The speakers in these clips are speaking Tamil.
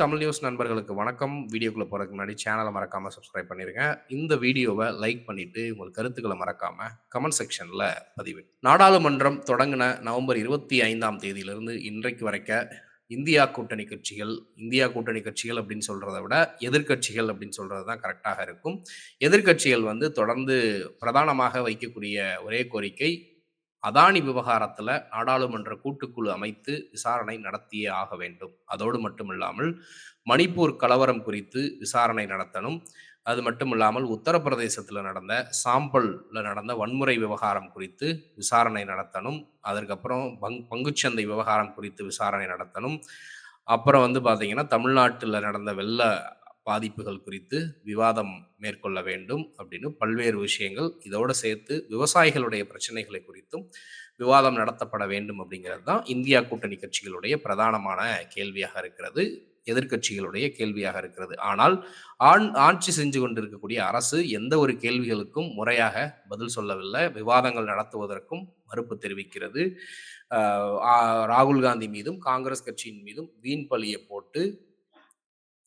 தமிழ் நியூஸ் நண்பர்களுக்கு வணக்கம். வீடியோக்குள்ள போகிறதுக்கு முன்னாடி சேனலை மறக்காமல் சப்ஸ்கிரைப் பண்ணிடுங்க இந்த வீடியோவை லைக் பண்ணிட்டு உங்கள் கருத்துக்களை மறக்காமல் கமெண்ட் செக்ஷனில் பதிவு நாடாளுமன்றம் தொடங்கின நவம்பர் இருபத்தி ஐந்தாம் தேதியிலிருந்து இன்றைக்கு வரைக்க இந்தியா கூட்டணி கட்சிகள் இந்தியா கூட்டணி கட்சிகள் அப்படின்னு சொல்கிறத விட எதிர்க்கட்சிகள் அப்படின்னு சொல்கிறது தான் கரெக்டாக இருக்கும். எதிர்க்கட்சிகள் வந்து தொடர்ந்து பிரதானமாக வைக்கக்கூடிய ஒரே கோரிக்கை அதானி விவகாரத்தில் நாடாளுமன்ற கூட்டுக்குழு அமைத்து விசாரணை நடத்தியே ஆக வேண்டும். அதோடு மட்டுமில்லாமல் மணிப்பூர் கலவரம் குறித்து விசாரணை நடத்தணும். அது மட்டும் இல்லாமல் உத்தரப்பிரதேசத்தில் நடந்த சாம்பலில் நடந்த வன்முறை விவகாரம் குறித்து விசாரணை நடத்தணும். அதற்கப்புறம் பங் பங்குச்சந்தை விவகாரம் குறித்து விசாரணை நடத்தணும். அப்புறம் வந்து பார்த்திங்கன்னா தமிழ்நாட்டில் நடந்த வெள்ள பாதிப்புகள் குறித்து விவாதம் மேற்கொள்ள வேண்டும் அப்படின்னு பல்வேறு விஷயங்கள் இதோடு சேர்த்து விவசாயிகளுடைய பிரச்சனைகளை குறித்தும் விவாதம் நடத்தப்பட வேண்டும் அப்படிங்கிறது தான் இந்தியா கூட்டணி கட்சிகளுடைய பிரதானமான கேள்வியாக இருக்கிறது எதிர்கட்சிகளுடைய கேள்வியாக இருக்கிறது. ஆனால் ஆண் ஆட்சி செஞ்சு கொண்டிருக்கக்கூடிய அரசு எந்த ஒரு கேள்விகளுக்கும் முறையாக பதில் சொல்லவில்லை. விவாதங்கள் நடத்துவதற்கும் மறுப்பு தெரிவிக்கிறது. ராகுல் காந்தி மீதும் காங்கிரஸ் கட்சியின் மீதும் வீண் பழியை போட்டு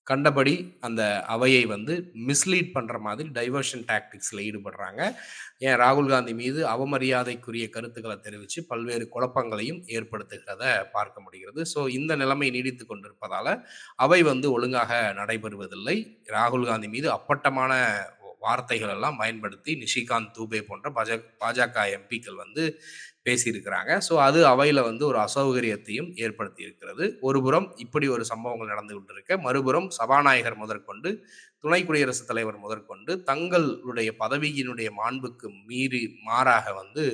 கண்டபடி அந்த அவையை வந்து மிஸ்லீட் பண்ணுற மாதிரி டைவர்ஷன் டாக்டிக்ஸில் ஈடுபடுறாங்க. ஏன்? ராகுல் காந்தி மீது அவமரியாதைக்குரிய கருத்துக்களை தெரிவித்து பல்வேறு குழப்பங்களையும் ஏற்படுத்துகிறத பார்க்க முடிகிறது. ஸோ இந்த நிலைமை நீடித்து கொண்டிருப்பதால் அவை வந்து ஒழுங்காக நடைபெறுவதில்லை. ராகுல் காந்தி மீது அப்பட்டமான வார்த்தைகள் எல்லாம் பயன்படுத்தி நிஷிகாந்த் தூபே போன்ற பாஜக பாஜக எம்பிக்கள் வந்து பேசியிருக்கிறாங்க. ஸோ அது அவையில் வந்து ஒரு அசௌகரியத்தையும் ஏற்படுத்தி இருக்கிறது ஒருபுறம் இப்படி ஒரு சம்பவங்கள் நடந்து கொண்டிருக்க மறுபுறம் சபாநாயகர் முதற்கொண்டு துணை குடியரசுத் தலைவர் முதற்கொண்டு தங்களுடைய பதவியினுடைய மாண்புக்கு மீறி மாறாக வந்து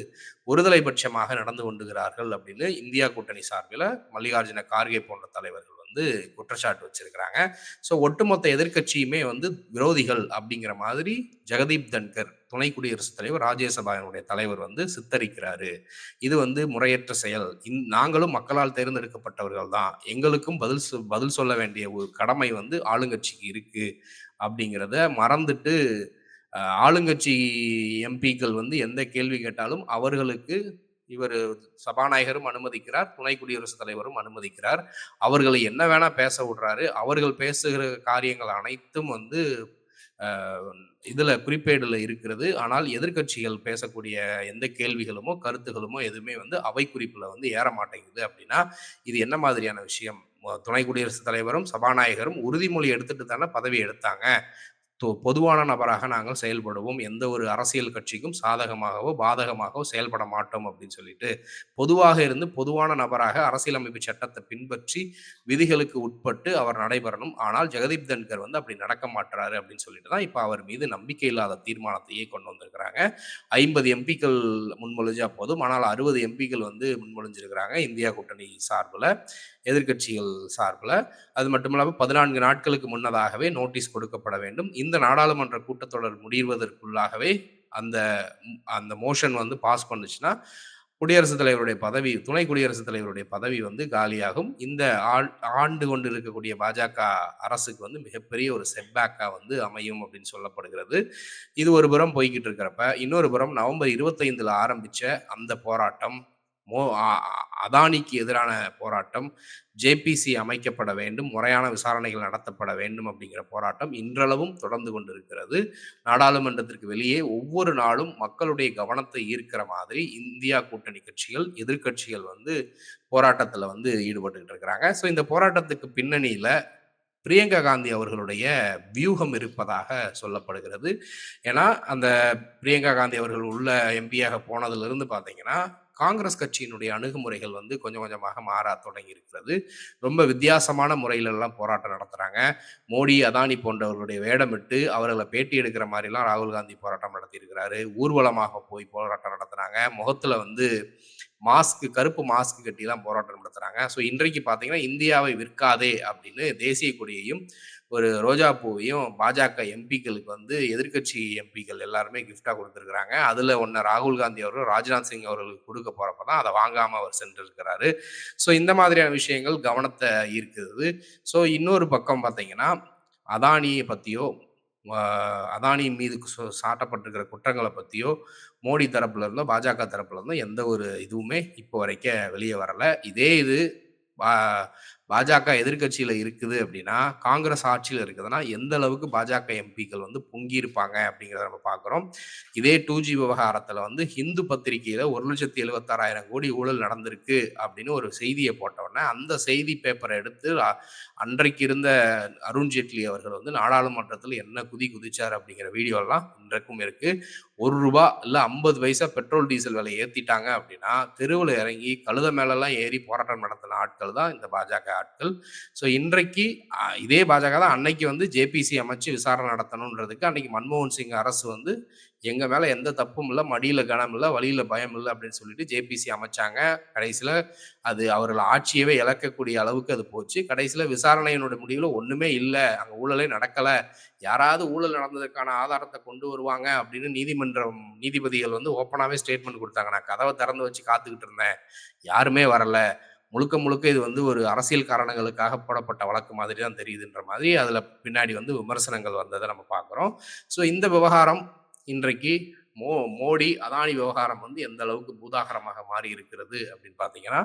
ஒருதலை பட்சமாக நடந்து கொண்டுகிறார்கள் அப்படின்னு இந்தியா கூட்டணி சார்பில் மல்லிகார்ஜுன கார்கே போன்ற தலைவர்கள் வந்து குற்றச்சாட்டு வச்சிருக்கிறாங்க. ஸோ ஒட்டுமொத்த எதிர்கட்சியுமே வந்து விரோதிகள் அப்படிங்கிற மாதிரி ஜெகதீப் தன்கர் துணை குடியரசுத் தலைவர் ராஜ்யசபாவினுடைய தலைவர் வந்து சித்தரிக்கிறாரு. இது வந்து முறையற்ற செயல். இந் நாங்களும் மக்களால் தேர்ந்தெடுக்கப்பட்டவர்கள் தான். எங்களுக்கும் பதில் பதில் சொல்ல வேண்டிய ஒரு கடமை வந்து ஆளுங்கட்சிக்கு இருக்கு அப்படிங்கிறத மறந்துட்டு ஆளுங்கட்சி எம்பிக்கள் வந்து எந்த கேள்வி கேட்டாலும் அவர்களுக்கு இவர் சபாநாயகரும் அனுமதிக்கிறார் துணை குடியரசுத் தலைவரும் அனுமதிக்கிறார். அவர்களை என்ன வேணா பேச விடுறாரு. அவர்கள் பேசுகிற காரியங்கள் அனைத்தும் வந்து இதுல குறிப்பேடுல இருக்கிறது. ஆனால் எதிர்கட்சிகள் பேசக்கூடிய எந்த கேள்விகளுமோ கருத்துகளுமோ எதுவுமே வந்து அவை குறிப்புல வந்து ஏற மாட்டேங்குது அப்படின்னா இது என்ன மாதிரியான விஷயம்? துணை குடியரசுத் தலைவரும் சபாநாயகரும் உறுதிமொழி எடுத்துட்டு தானே பதவி எடுத்தாங்க. பொதுவான நபராக நாங்கள் செயல்படுவோம். எந்த ஒரு அரசியல் கட்சிக்கும் சாதகமாகவோ பாதகமாகவோ செயல்பட மாட்டோம் அப்படின்னு சொல்லிட்டு பொதுவாக இருந்து பொதுவான நபராக அரசியலமைப்பு சட்டத்தை பின்பற்றி விதிகளுக்கு உட்பட்டு அவர் நடைபெறணும். ஆனால் ஜெகதீப் தன்கர் வந்து அப்படி நடக்க மாட்டாரு அப்படின்னு சொல்லிட்டு தான் இப்போ அவர் மீது நம்பிக்கை இல்லாத தீர்மானத்தையே கொண்டு வந்திருக்கிறாங்க. ஐம்பது எம்பிக்கள் முன்மொழிஞ்சா போதும். ஆனால் அறுபது எம்பிக்கள் வந்து முன்மொழிஞ்சிருக்கிறாங்க இந்தியா கூட்டணி சார்பில். எதிர்கட்சிகள் சார்பில். அது மட்டும் இல்லாமல் பதினான்கு நாட்களுக்கு முன்னதாகவே நோட்டீஸ் கொடுக்கப்பட வேண்டும். இந்த நாடாளுமன்ற கூட்டத்தொடர் முடிவதற்குள்ளாகவே அந்த அந்த மோஷன் வந்து பாஸ் பண்ணுச்சுன்னா குடியரசுத் தலைவருடைய பதவி துணை குடியரசுத் தலைவருடைய பதவி வந்து காலியாகும். இந்த ஆண்டு கொண்டு இருக்கக்கூடிய பாஜக அரசுக்கு வந்து மிகப்பெரிய ஒரு செட்பேக்காக வந்து அமையும் அப்படின்னு சொல்லப்படுகிறது. இது ஒரு புறம் போய்கிட்டு இருக்கிறப்ப இன்னொரு புறம் நவம்பர் இருபத்தைந்தில் ஆரம்பிச்ச அந்த போராட்டம் மோ அதானிக்கு எதிரான போராட்டம் ஜேபிசி அமைக்கப்பட வேண்டும் முறையான விசாரணைகள் நடத்தப்பட வேண்டும் அப்படிங்கிற போராட்டம் இன்றளவும் தொடர்ந்து கொண்டிருக்கிறது. நாடாளுமன்றத்திற்கு வெளியே ஒவ்வொரு நாளும் மக்களுடைய கவனத்தை ஈர்க்கிற மாதிரி இந்தியா கூட்டணி கட்சிகள் எதிர்கட்சிகள் வந்து போராட்டத்தில் வந்து ஈடுபட்டுக்கிட்டு இருக்கிறாங்க. ஸோ இந்த போராட்டத்துக்கு பின்னணியில் பிரியங்கா காந்தி அவர்களுடைய வியூகம் இருப்பதாக சொல்லப்படுகிறது. ஏன்னா அந்த பிரியங்கா காந்தி அவர்கள் உள்ள எம்பியாக போனதுலேருந்து பார்த்தீங்கன்னா காங்கிரஸ் கட்சியினுடைய அணுகுமுறைகள் வந்து கொஞ்சம் கொஞ்சமாக மாற தொடங்கி இருக்கிறது ரொம்ப வித்தியாசமான முறையிலெல்லாம் போராட்டம் நடத்துகிறாங்க மோடி அதானி போன்றவர்களுடைய வேடமிட்டு அவர்களை பேட்டி எடுக்கிற மாதிரிலாம் ராகுல் காந்தி போராட்டம் நடத்தியிருக்கிறாரு. ஊர்வலமாக போய் போராட்டம் நடத்துகிறாங்க முகத்தில் வந்து மாஸ்க் கருப்பு மாஸ்க் கட்டிலாம் போராட்டம் நடத்துகிறாங்க ஸோ இன்றைக்கு பார்த்தீங்கன்னா இந்தியாவை விற்காதே அப்படின்னு தேசிய கொடியையும் ஒரு ரோஜா பூவையும் பாஜக எம்பிக்களுக்கு வந்து எதிர்கட்சி எம்பிக்கள் எல்லாருமே கிஃப்டாக கொடுத்துருக்குறாங்க. அதில் ஒன்று ராகுல் காந்தி அவர்கள் ராஜ்நாத் சிங் அவர்களுக்கு கொடுக்க போகிறப்ப தான் அதை வாங்காமல் அவர் சென்றிருக்கிறாரு. ஸோ இந்த மாதிரியான விஷயங்கள் கவனத்தை ஈர்க்குது. ஸோ இன்னொரு பக்கம் பார்த்தீங்கன்னா அதானியை பற்றியோ அதானி மீது சாட்டப்பட்டிருக்கிற குற்றங்களை பற்றியோ மோடி தரப்புல இருந்தோ பாஜக தரப்புல இருந்தோ எந்த ஒரு இதுவுமே இப்போ வரைக்கும் வெளியே வரல. இதே இது பாஜக எதிர்க்கட்சியில இருக்குது அப்படின்னா, காங்கிரஸ் ஆட்சியில் இருக்குதுன்னா, எந்த அளவுக்கு பாஜக எம்பிக்கள் வந்து பொங்கியிருப்பாங்க அப்படிங்கிறத நம்ம பார்க்குறோம். இதே டூஜி விவகாரத்தில் வந்து ஹிந்து பத்திரிகையில 1,76,000 கோடி ஊழல் நடந்திருக்கு அப்படின்னு ஒரு செய்தியை போட்டவுடனே, அந்த செய்தி பேப்பரை எடுத்து அன்றைக்கு இருந்த அருண்ஜேட்லி அவர்கள் வந்து நாடாளுமன்றத்தில் என்ன குதி குதிச்சார் அப்படிங்கிற வீடியோலாம் இன்றைக்கும் இருக்கு. ஒரு ரூபா இல்லை ஐம்பது பைசா பெட்ரோல், டீசல் விலை ஏற்றிட்டாங்க அப்படின்னா, தெருவில் இறங்கி கழுத மேலெல்லாம் ஏறி போராட்டம் நடத்தின ஆட்கள் தான் இந்த பாஜக ஆட்கள். ஸோ இன்றைக்கு இதே பாஜக தான் அன்னைக்கு வந்து ஜேபிசி அமைச்சு விசாரணை நடத்தணுன்றதுக்கு அன்னைக்கு மன்மோகன் சிங் அரசு வந்து எங்கள் மேலே எந்த தப்பும் இல்லை மடியில் கனம் இல்லை வழியில் பயம் இல்லை அப்படின்னு சொல்லிட்டு ஜேபிசி அமைச்சாங்க. கடைசியில் அது அவர்கள் ஆட்சியவே இழக்கக்கூடிய அளவுக்கு அது போச்சு. கடைசியில் விசாரணையினுடைய முடிவில் ஒன்றுமே இல்லை அங்கே ஊழலே நடக்கலை யாராவது ஊழல் நடந்ததுக்கான ஆதாரத்தை கொண்டு வருவாங்க அப்படின்னு நீதிமன்றம் நீதிபதிகள் வந்து ஓப்பனாகவே ஸ்டேட்மெண்ட் கொடுத்தாங்க நான் கதவை திறந்து வச்சு காத்துக்கிட்டு இருந்தேன். யாருமே வரலை முழுக்க, முழுக்க இது வந்து ஒரு அரசியல் காரணங்களுக்காக போடப்பட்ட வழக்கு மாதிரி தான் தெரியுதுன்ற மாதிரி அதில் பின்னாடி வந்து விமர்சனங்கள் வந்ததை நம்ம பார்க்குறோம். ஸோ இந்த விவகாரம் இன்றைக்கு மோ மோடி, அதானி விவகாரம் வந்து எந்த அளவுக்கு பூதாகரமாக மாறி இருக்கிறது அப்படின்னு பார்த்தீங்கன்னா,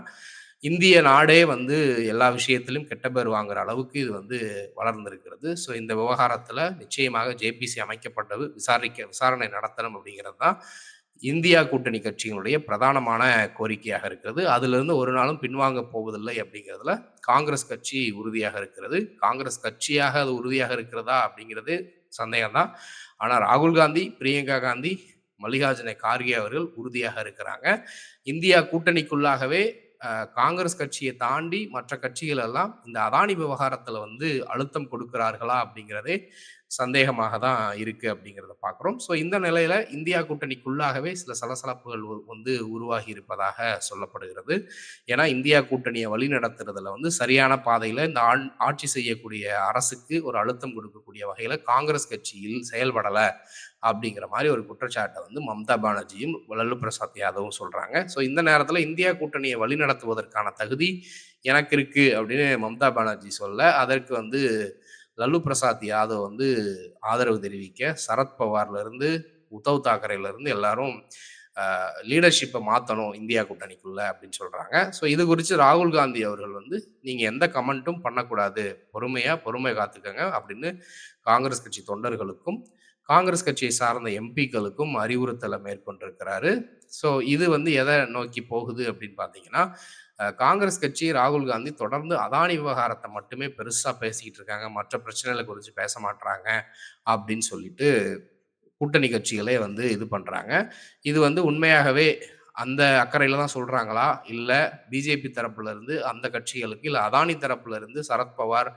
இந்திய நாடே வந்து எல்லா விஷயத்திலும் கெட்ட பேர் வாங்குற அளவுக்கு இது வந்து வளர்ந்திருக்கிறது. ஸோ இந்த விவகாரத்தில் நிச்சயமாக ஜேபிசி அமைக்கப்பட்டது விசாரிக்க விசாரணை நடத்தணும் அப்படிங்கிறது தான் இந்தியா கூட்டணி கட்சிகளுடைய பிரதானமான கோரிக்கையாக இருக்கிறது. அதிலிருந்து ஒரு நாளும் பின்வாங்க போவதில்லை அப்படிங்கிறதுல காங்கிரஸ் கட்சி உறுதியாக இருக்கிறது. காங்கிரஸ் கட்சியாக அது உறுதியாக இருக்கிறதா அப்படிங்கிறது சந்தேகம் தான். ராகுல் காந்தி, பிரியங்கா காந்தி, மல்லிகார்ஜுன கார்கே அவர்கள் உறுதியாக இருக்கிறாங்க. இந்தியா கூட்டணிக்குள்ளாகவே காங்கிரஸ் கட்சியை தாண்டி மற்ற கட்சிகள் எல்லாம் இந்த அதானி விவகாரத்தில் வந்து அழுத்தம் கொடுக்கிறார்களா அப்படிங்கிறதே சந்தேகமாக தான் இருக்கு அப்படிங்கிறத பார்க்குறோம். ஸோ இந்த நிலையில இந்தியா கூட்டணிக்குள்ளாகவே சில சலசலப்புகள் வந்து உருவாகி இருப்பதாக சொல்லப்படுகிறது. ஏன்னா இந்தியா கூட்டணியை வழிநடத்துறதுல வந்து சரியான பாதையில இந்த ஆண் ஆட்சி செய்யக்கூடிய அரசுக்கு ஒரு அழுத்தம் கொடுக்கக்கூடிய வகையில காங்கிரஸ் கட்சியில் செயல்படலை அப்படிங்கிற மாதிரி ஒரு குற்றச்சாட்டை வந்து மம்தா பானர்ஜியும், லல்லு பிரசாத் யாதவும் சொல்றாங்க. ஸோ இந்த நேரத்தில் இந்தியா கூட்டணியை வழிநடத்துவதற்கான தகுதி எனக்கு இருக்கு அப்படின்னு மம்தா பானர்ஜி சொல்ல, அதற்கு வந்து லல்லு பிரசாத் யாதவ் வந்து ஆதரவு தெரிவிக்க, சரத்பவார்லேருந்து உத்தவ் தாக்கரேலேருந்து எல்லாரும் லீடர்ஷிப்பை மாற்றணும் இந்தியா கூட்டணிக்குள்ள அப்படின்னு சொல்கிறாங்க ஸோ இது குறித்து ராகுல் காந்தி அவர்கள் வந்து, நீங்கள் எந்த கமெண்ட்டும் பண்ணக்கூடாது. பொறுமையாக பொறுமை காத்துக்கங்க அப்படின்னு காங்கிரஸ் கட்சி தொண்டர்களுக்கும், காங்கிரஸ் கட்சியை சார்ந்த எம்பிக்களுக்கும் அறிவுறுத்தலை மேற்கொண்டிருக்கிறாரு. ஸோ இது வந்து எதை நோக்கி போகுது அப்படின்னு பார்த்தீங்கன்னா, காங்கிரஸ் கட்சி ராகுல் காந்தி தொடர்ந்து அதானி விவகாரத்தை மட்டுமே பெருசாக பேசிக்கிட்டு இருக்காங்க. மற்ற பிரச்சனைகளை குறித்து பேச மாட்டுறாங்க அப்படின்னு சொல்லிட்டு கூட்டணி கட்சிகளே வந்து இது பண்ணுறாங்க இது வந்து உண்மையாகவே அந்த அக்கறையில் தான் சொல்கிறாங்களா இல்லை பிஜேபி தரப்புலேருந்து அந்த கட்சிகளுக்கு, இல்லை அதானி தரப்புலேருந்து சரத்பவார்,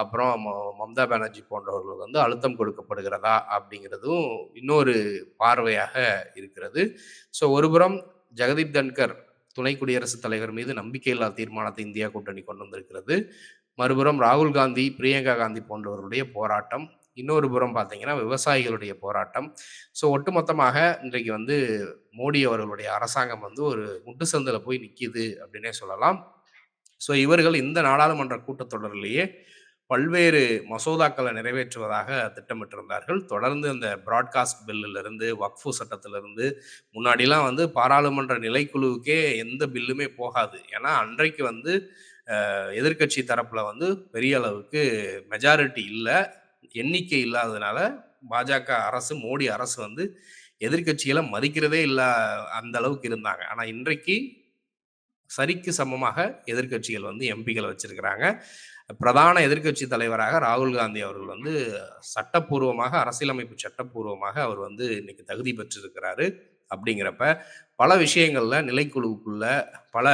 அப்புறம் ம மம்தா பானர்ஜி போன்றவர்களுக்கு வந்து அழுத்தம் கொடுக்கப்படுகிறதா? அப்படிங்கிறதும் இன்னொரு பார்வையாக இருக்கிறது. ஸோ ஒருபுறம் ஜெகதீப் தன்கர் துணை குடியரசுத் தலைவர் மீது நம்பிக்கையில்லா தீர்மானத்தை இந்தியா கூட்டணி கொண்டு வந்திருக்கிறது. மறுபுறம் ராகுல் காந்தி, பிரியங்கா காந்தி போன்றவர்களுடைய போராட்டம். இன்னொரு புறம் பார்த்தீங்கன்னா, விவசாயிகளுடைய போராட்டம். ஸோ ஒட்டுமொத்தமாக இன்றைக்கு வந்து மோடி அவர்களுடைய அரசாங்கம் வந்து ஒரு முட்டு சந்தில் போய் நிற்கிது அப்படின்னே சொல்லலாம். ஸோ இவர்கள் இந்த நாடாளுமன்ற கூட்டத்தொடரிலேயே பல்வேறு மசோதாக்களை நிறைவேற்றுவதாக திட்டமிட்டிருந்தார்கள். தொடர்ந்து அந்த பிராட்காஸ்ட் பில்லிலிருந்து, வக்ஃபு சட்டத்திலிருந்து, முன்னாடிலாம் வந்து பாராளுமன்ற நிலைக்குழுவுக்கே எந்த பில்லுமே போகாது. ஏன்னா அன்றைக்கு வந்து எதிர்கட்சி எதிர்க்கட்சி வந்து பெரிய அளவுக்கு மெஜாரிட்டி இல்லை எண்ணிக்கை இல்லாததுனால பாஜக அரசு, மோடி அரசு வந்து எதிர்கட்சிகளை மதிக்கிறதே இல்லை அந்த அளவுக்கு இருந்தாங்க. ஆனால் இன்றைக்கு சரிக்கு சமமாக எதிர்க்கட்சிகள் வந்து எம்பிகளை வச்சிருக்கிறாங்க. பிரதான எதிர்க்கட்சி தலைவராக ராகுல் காந்தி அவர்கள் வந்து சட்டப்பூர்வமாக, அரசியலமைப்பு சட்டப்பூர்வமாக அவர் வந்து இன்னைக்கு தகுதி பெற்றிருக்கிறாரு. அப்படிங்கிறப்ப, பல விஷயங்கள்ல நிலைக்குழுவுக்குள்ள, பல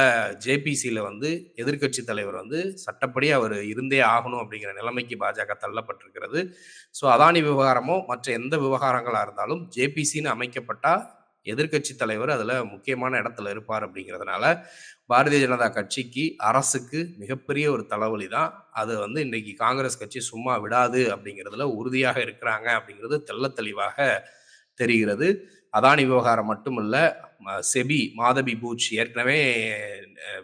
ஜேபிசியில வந்து எதிர்க்கட்சி தலைவர் வந்து சட்டப்படி அவர் இருந்தே ஆகணும் அப்படிங்கிற நிலைமைக்கு பாஜக தள்ளப்பட்டிருக்கிறது. ஸோ அதானி விவகாரமோ, மற்ற எந்த விவகாரங்களாக இருந்தாலும் ஜேபிசின்னு அமைக்கப்பட்டா, எதிர்க்கட்சி தலைவர் அதுல முக்கியமான இடத்துல இருப்பார் அப்படிங்கிறதுனால, பாரதிய ஜனதா கட்சிக்கு, அரசுக்கு மிகப்பெரிய ஒரு தலைவலி தான். அது வந்து இன்னைக்கு காங்கிரஸ் கட்சி சும்மா விடாது அப்படிங்கிறதுல உறுதியாக இருக்கிறாங்க அப்படிங்கிறது தெள்ளத் தெளிவாக தெரிகிறது. அதானி விவகாரம் மட்டுமல்ல ம- செபி மாதவி பூச் ஏற்கனவே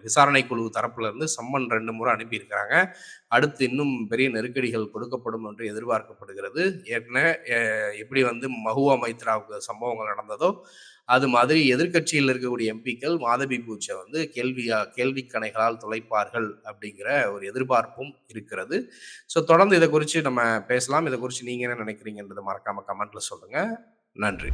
விசாரணை குழு தரப்புல இருந்து சம்மன் ரெண்டு முறை அனுப்பியிருக்கிறாங்க. அடுத்து இன்னும் பெரிய நெருக்கடிகள் கொடுக்கப்படும் என்று எதிர்பார்க்கப்படுகிறது. ஏற்கனவே எப்படி வந்து மஹுவா மைத்ராவுக்கு சம்பவங்கள் நடந்ததோ அது மாதிரி எதிர்க்கட்சியில் இருக்கக்கூடிய எம்பிக்கள் மாதவி பூச்சை வந்து கேள்வியா கேள்வி கணைகளால் தொலைப்பார்கள் அப்படிங்கிற ஒரு எதிர்பார்ப்பும் இருக்கிறது. ஸோ தொடர்ந்து இதை குறித்து நம்ம பேசலாம். இதை குறித்து நீங்கள் என்ன நினைக்கிறீங்கன்றதை மறக்காமல் கமெண்ட்டில் சொல்லுங்கள் நன்றி.